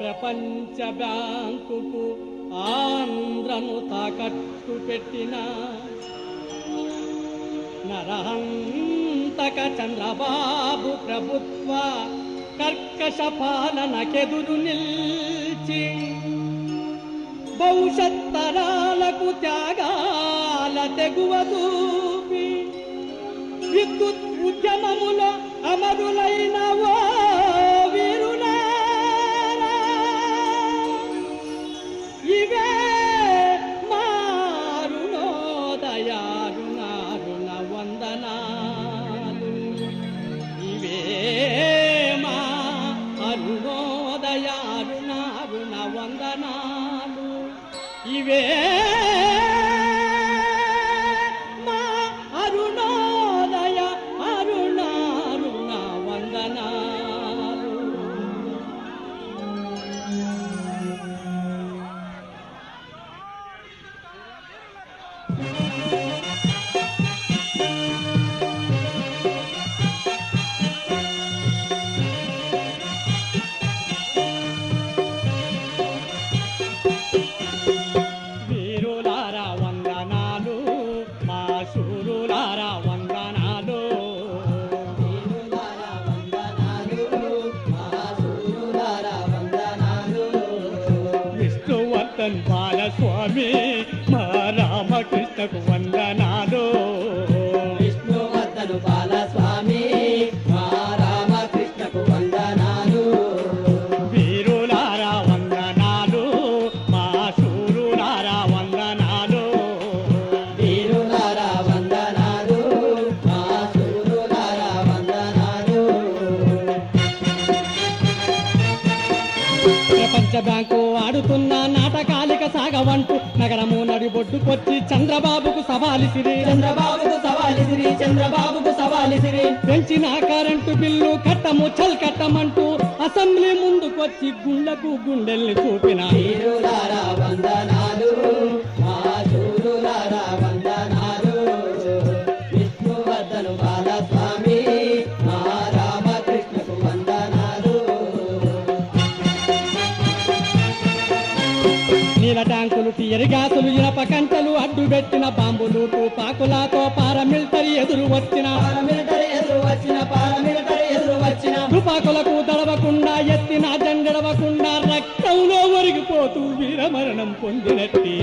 ప్రపంచ బ్యాంకుకు ఆంధ్రను తాకట్టు పెట్టిన నరహంతక చంద్రబాబు ప్రభుత్వ కర్కశ పాలనకెదురు నిల్చి భవిష్యత్ తరాలకు త్యాగాల తెగువదూపి విద్యుత్ ఉద్యమముల అమరులైన ఓ அறிவே శూరులారా వందనాలు విష్ణువర్ధన్ బాలస్వామి మా రామకృష్ణకు వందన బ్యాంకు ఆడుతున్న నాటకాలిక సాగవంటూ నగరము నడిబొడ్డుకొచ్చి చంద్రబాబుకు సవాలిసిరి. చంద్రబాబుకు సవాలి సిరి చంద్రబాబుకు సవాలి సిరి పెంచిన కరెంటు బిల్లు కట్టము చల్ కట్టమంటూ అసెంబ్లీ ముందుకొచ్చి గుండెకు గుండెల్ని చూపిన నీల ట్యాంకులు టియర్ గ్యాసులు ఇనప కంటలు అడ్డుపెట్టిన బాంబులు తుపాకులతో పారమిలిటరీ ఎదురు వచ్చిన. తుపాకులకు దడవకుండా ఎత్తిన జెండడవకుండా రక్తంలో ఒరిగిపోతూ వీరమరణం పొందినట్టి.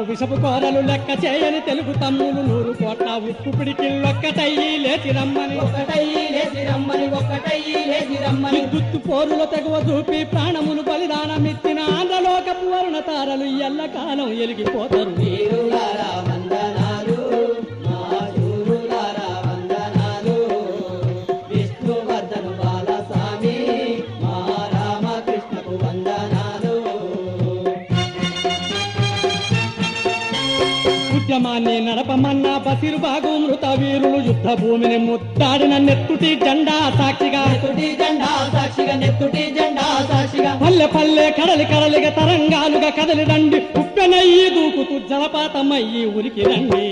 సామ్రాజ్యపు విషపు కోరలు లెక్క చేయని తెలుగు తమ్ములు నూరు కోట్ల ఉప్పు పిడికిళ్ళొక్కటయ్యి లేచి రమ్మని. ఒక్కటయ్యి లేచి రమ్మని ఒక్కటయ్యి లేచి రమ్మని. విద్యుత్తు పోరుల తెగువ చూపి ప్రాణములు బలిదానమిచ్చిన ఆంధ్రలోకపు వరుణ తారలు ఎల్లకాలం ఎలిగిపోతారు. వీరులారా ఉద్యమాన్ని నడపమన్నా బసిరు బాగు మృత వీరులు యుద్ధ భూమిని ముత్తాడిన నెత్తుటి జెండా సాక్షిగా. నెత్తుటి జెండా సాక్షిగా నెత్తుటి జెండా సాక్షిగా. పల్లె పల్లె కడలి కడలిగా తరంగాలుగా కదలి రండి. ఉప్పెనయ్యి దూకుతూ జలపాతమయ్యి ఉరికి రండి.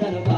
दरबार